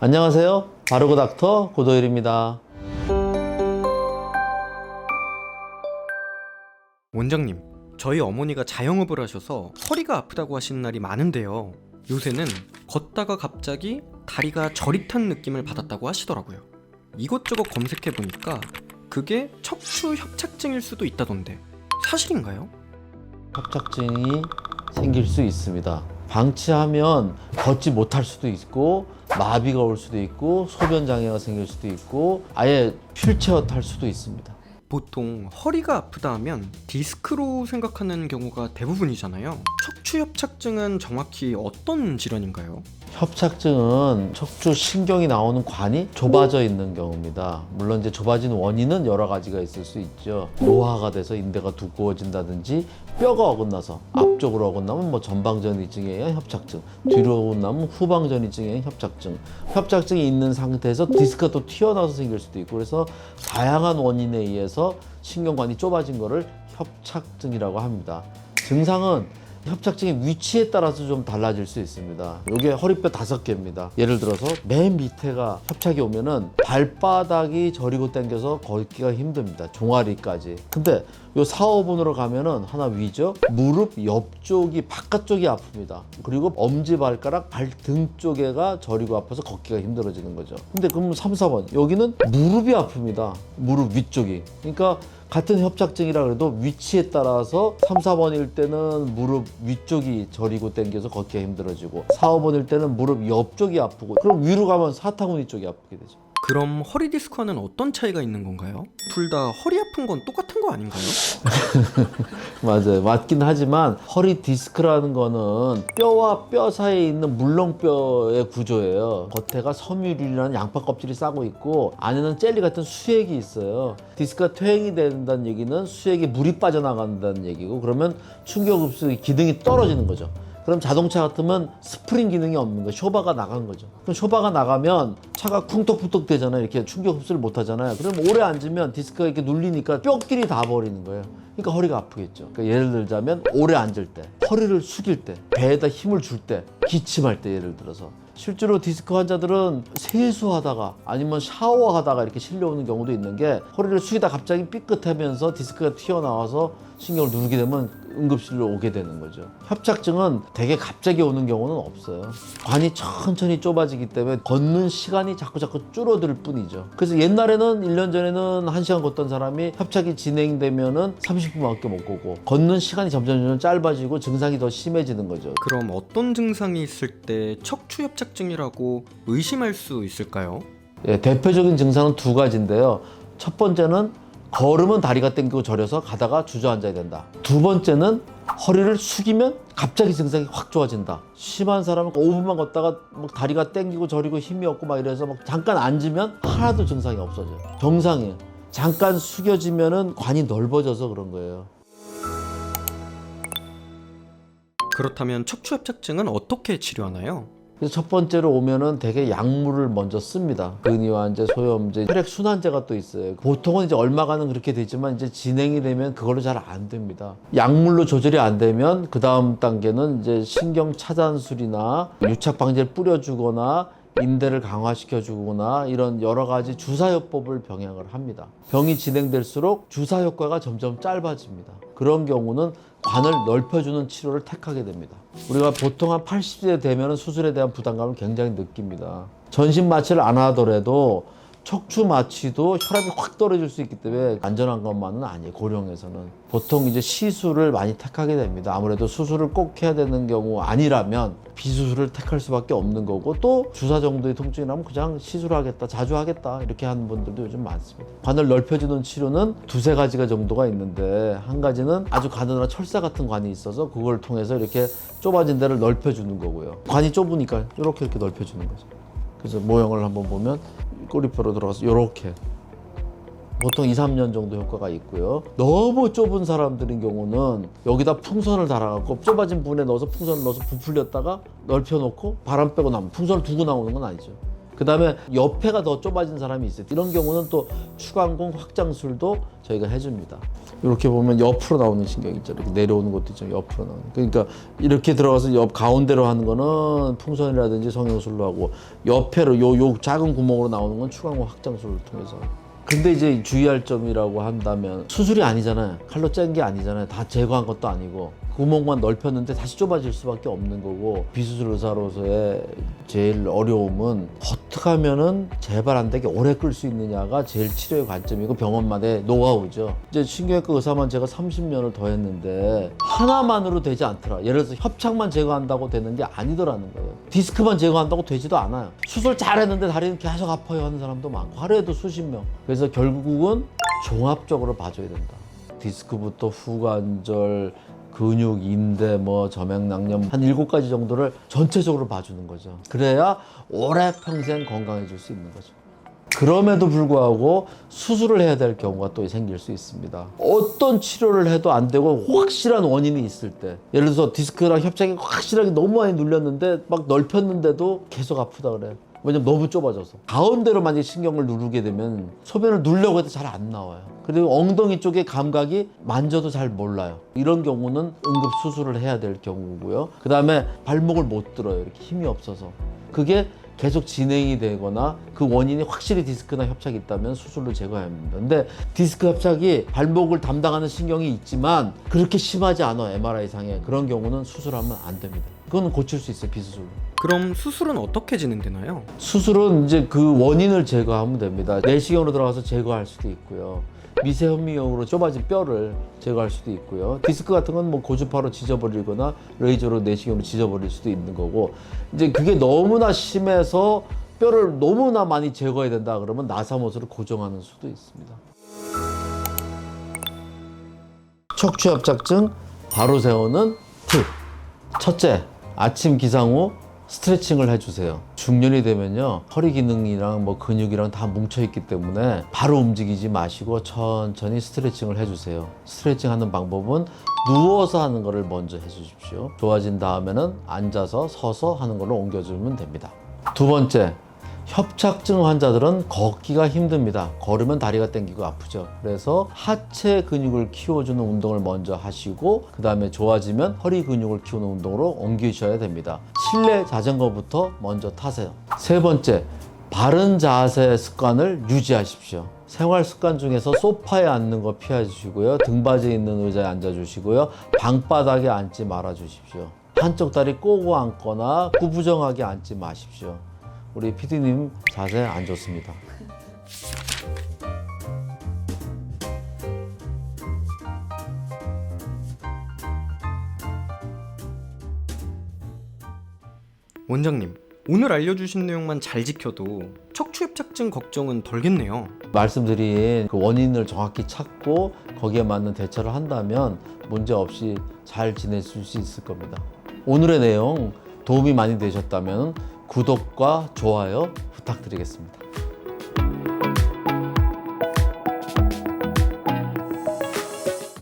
안녕하세요. 바르고 닥터 고도일입니다. 원장님, 저희 어머니가 자영업을 하셔서 허리가 아프다고 하시는 날이 많은데요. 요새는 걷다가 갑자기 다리가 저릿한 느낌을 받았다고 하시더라고요. 이것저것 검색해 보니까 그게 척추 협착증일 수도 있다던데 사실인가요? 협착증이 생길 수 있습니다. 방치하면 걷지 못할 수도 있고 마비가 올 수도 있고 소변 장애가 생길 수도 있고 아예 휠체어 탈 수도 있습니다. 보통 허리가 아프다 하면 디스크로 생각하는 경우가 대부분이잖아요. 척추 협착증은 정확히 어떤 질환인가요? 협착증은 척추 신경이 나오는 관이 좁아져 있는 경우입니다. 물론 이제 좁아진 원인은 여러 가지가 있을 수 있죠. 노화가 돼서 인대가 두꺼워진다든지 뼈가 어긋나서 앞쪽으로 어긋나면 뭐 전방전이증에 의한 협착증, 뒤로 어긋나면 후방전이증에 의한 협착증. 협착증이 있는 상태에서 디스크가 또 튀어나와서 생길 수도 있고 그래서 다양한 원인에 의해서 신경관이 좁아진 거를 협착증이라고 합니다. 증상은 협착증의 위치에 따라서 좀 달라질 수 있습니다. 이게 허리뼈 다섯 개입니다. 예를 들어서 맨 밑에가 협착이 오면은 발바닥이 저리고 당겨서 걷기가 힘듭니다. 종아리까지. 근데 요 4, 5분으로 가면은 하나 위죠. 무릎 옆쪽이 바깥쪽이 아픕니다. 그리고 엄지 발가락 발등 쪽에가 저리고 아파서 걷기가 힘들어지는 거죠. 근데 그럼 3, 4번 여기는 무릎이 아픕니다. 무릎 위쪽이. 그러니까 같은 협착증이라 그래도 위치에 따라서 3, 4번일 때는 무릎 위쪽이 저리고 당겨서 걷기가 힘들어지고 4, 5번일 때는 무릎 옆쪽이 아프고 그럼 위로 가면 사타구니 쪽이 아프게 되죠. 그럼 허리 디스크와는 어떤 차이가 있는 건가요? 둘 다 허리 아픈 건 똑같은 거 아닌가요? 맞아요. 맞긴 하지만 허리 디스크라는 거는 뼈와 뼈 사이에 있는 물렁뼈의 구조예요. 겉에가 섬유륜이라는 양파 껍질이 싸고 있고 안에는 젤리 같은 수액이 있어요. 디스크가 퇴행이 된다는 얘기는 수액에 물이 빠져나간다는 얘기고 그러면 충격 흡수 기능이 떨어지는 거죠. 그럼 자동차 같으면 스프링 기능이 없는 거예요. 쇼바가 나간 거죠. 그럼 쇼바가 나가면 차가 쿵떡쿵떡 되잖아요. 이렇게 충격 흡수를 못 하잖아요. 그럼 오래 앉으면 디스크가 이렇게 눌리니까 뼈끼리 다 버리는 거예요. 그러니까 허리가 아프겠죠. 그러니까 예를 들자면 오래 앉을 때, 허리를 숙일 때, 배에다 힘을 줄 때, 기침할 때 예를 들어서 실제로 디스크 환자들은 세수하다가 아니면 샤워하다가 이렇게 실려오는 경우도 있는 게 허리를 숙이다 갑자기 삐끗하면서 디스크가 튀어나와서 신경을 누르게 되면 응급실로 오게 되는 거죠. 협착증은 되게 갑자기 오는 경우는 없어요. 관이 천천히 좁아지기 때문에 걷는 시간이 자꾸 자꾸 줄어들 뿐이죠. 그래서 옛날에는 1년 전에는 1시간 걷던 사람이 협착이 진행되면은 30분밖에 못 걷고 걷는 시간이 점점 점점 짧아지고 증상이 더 심해지는 거죠. 그럼 어떤 증상이 있을 때 척추 협착증이라고 의심할 수 있을까요? 예, 대표적인 증상은 두 가지인데요. 첫 번째는 걸으면 다리가 땡기고 저려서 가다가 주저앉아야 된다. 두 번째는 허리를 숙이면 갑자기 증상이 확 좋아진다. 심한 사람은 5분만 걷다가 막 다리가 땡기고 저리고 힘이 없고 막 이래서 막 잠깐 앉으면 하나도 증상이 없어져요. 정상이에요. 잠깐 숙여지면은 관이 넓어져서 그런 거예요. 그렇다면 척추 협착증은 어떻게 치료하나요? 그래서 첫 번째로 오면은 되게 약물을 먼저 씁니다. 근이완제, 소염제, 혈액 순환제가 또 있어요. 보통은 이제 얼마간은 그렇게 되지만 이제 진행이 되면 그걸로 잘 안 됩니다. 약물로 조절이 안 되면 그 다음 단계는 이제 신경 차단술이나 유착 방제를 뿌려주거나 인대를 강화시켜 주거나 이런 여러 가지 주사요법을 병행을 합니다. 병이 진행될수록 주사 효과가 점점 짧아집니다. 그런 경우는 관을 넓혀주는 치료를 택하게 됩니다. 우리가 보통 한 80세 되면 수술에 대한 부담감을 굉장히 느낍니다. 전신 마취를 안 하더라도 척추 마취도 혈압이 확 떨어질 수 있기 때문에 안전한 것만은 아니에요. 고령에서는 보통 이제 시술을 많이 택하게 됩니다. 아무래도 수술을 꼭 해야 되는 경우 아니라면 비수술을 택할 수밖에 없는 거고 또 주사 정도의 통증이 나면 그냥 시술하겠다, 자주 하겠다 이렇게 하는 분들도 요즘 많습니다. 관을 넓혀주는 치료는 두세 가지가 정도가 있는데 한 가지는 아주 가느다란 철사 같은 관이 있어서 그걸 통해서 이렇게 좁아진 데를 넓혀주는 거고요. 관이 좁으니까 이렇게 이렇게 넓혀주는 거죠. 그래서 모형을 한번 보면 꼬리뼈로 들어가서 이렇게 보통 2, 3년 정도 효과가 있고요. 너무 좁은 사람들인 경우는 여기다 풍선을 달아갖고 좁아진 부분에 넣어서 풍선을 넣어서 부풀렸다가 넓혀놓고 바람 빼고 나면 풍선을 두고 나오는 건 아니죠. 그 다음에 옆에가 더 좁아진 사람이 있어요. 이런 경우는 또 추간공 확장술도 저희가 해줍니다. 이렇게 보면 옆으로 나오는 신경 있죠. 이렇게 내려오는 것도 있죠. 옆으로 나오는. 그러니까 이렇게 들어가서 옆 가운데로 하는 거는 풍선이라든지 성형술로 하고 옆에로 요, 요 작은 구멍으로 나오는 건 추간공 확장술을 통해서. 근데 이제 주의할 점이라고 한다면 수술이 아니잖아요. 칼로 짠 게 아니잖아요. 다 제거한 것도 아니고 구멍만 넓혔는데 다시 좁아질 수밖에 없는 거고 비수술 의사로서의 제일 어려움은 어떻게 하면은 재발 안 되게 오래 끌 수 있느냐가 제일 치료의 관점이고 병원마다의 노하우죠. 이제 신경외과 의사만 제가 30년을 더 했는데 하나만으로 되지 않더라. 예를 들어서 협착만 제거한다고 되는 게 아니더라는 거예요. 디스크만 제거한다고 되지도 않아요. 수술 잘했는데 다리는 계속 아파요 하는 사람도 많고 하루에도 수십 명. 그래서 결국은 종합적으로 봐줘야 된다. 디스크부터 후관절, 근육, 인대, 뭐 점액낭염 한 일곱 가지 정도를 전체적으로 봐주는 거죠. 그래야 오래 평생 건강해질 수 있는 거죠. 그럼에도 불구하고 수술을 해야 될 경우가 또 생길 수 있습니다. 어떤 치료를 해도 안 되고 확실한 원인이 있을 때, 예를 들어서 디스크랑 협착이 확실하게 너무 많이 눌렸는데 막 넓혔는데도 계속 아프다 그래. 왜냐면 너무 좁아져서 가운데로 만약 신경을 누르게 되면 소변을 누르려고 해도 잘 안 나와요. 그리고 엉덩이 쪽의 감각이 만져도 잘 몰라요. 이런 경우는 응급 수술을 해야 될 경우고요. 그 다음에 발목을 못 들어요. 이렇게 힘이 없어서 그게 계속 진행이 되거나 그 원인이 확실히 디스크나 협착이 있다면 수술로 제거해야 합니다. 근데 디스크 협착이 발목을 담당하는 신경이 있지만 그렇게 심하지 않아 MRI상에 그런 경우는 수술하면 안 됩니다. 그거는 고칠 수 있어요 비수술로. 그럼 수술은 어떻게 진행되나요? 수술은 이제 그 원인을 제거하면 됩니다. 내시경으로 들어가서 제거할 수도 있고요. 미세 현미경으로 좁아진 뼈를 제거할 수도 있고요. 디스크 같은 건 뭐 고주파로 지져버리거나 레이저로 내시경으로 지져버릴 수도 있는 거고 이제 그게 너무나 심해서 뼈를 너무나 많이 제거해야 된다 그러면 나사못으로 고정하는 수도 있습니다. 척추 협착증 바로 세우는 팁. 첫째, 아침 기상 후 스트레칭을 해주세요. 중년이 되면요, 허리 기능이랑 뭐 근육이랑 다 뭉쳐있기 때문에 바로 움직이지 마시고 천천히 스트레칭을 해주세요. 스트레칭 하는 방법은 누워서 하는 거를 먼저 해주십시오. 좋아진 다음에는 앉아서 서서 하는 걸로 옮겨주면 됩니다. 두 번째, 협착증 환자들은 걷기가 힘듭니다. 걸으면 다리가 땡기고 아프죠. 그래서 하체 근육을 키워주는 운동을 먼저 하시고 그 다음에 좋아지면 허리 근육을 키우는 운동으로 옮기셔야 됩니다. 실내 자전거부터 먼저 타세요. 세 번째, 바른 자세 습관을 유지하십시오. 생활 습관 중에서 소파에 앉는 거 피해 주시고요. 등받이 있는 의자에 앉아 주시고요. 방바닥에 앉지 말아 주십시오. 한쪽 다리 꼬고 앉거나 구부정하게 앉지 마십시오. 우리 PD님 자세 안 좋습니다. 원장님, 오늘 알려주신 내용만 잘 지켜도 척추협착증 걱정은 덜겠네요. 말씀드린 그 원인을 정확히 찾고 거기에 맞는 대처를 한다면 문제 없이 잘 지내실 수 있을 겁니다. 오늘의 내용 도움이 많이 되셨다면 구독과 좋아요 부탁드리겠습니다.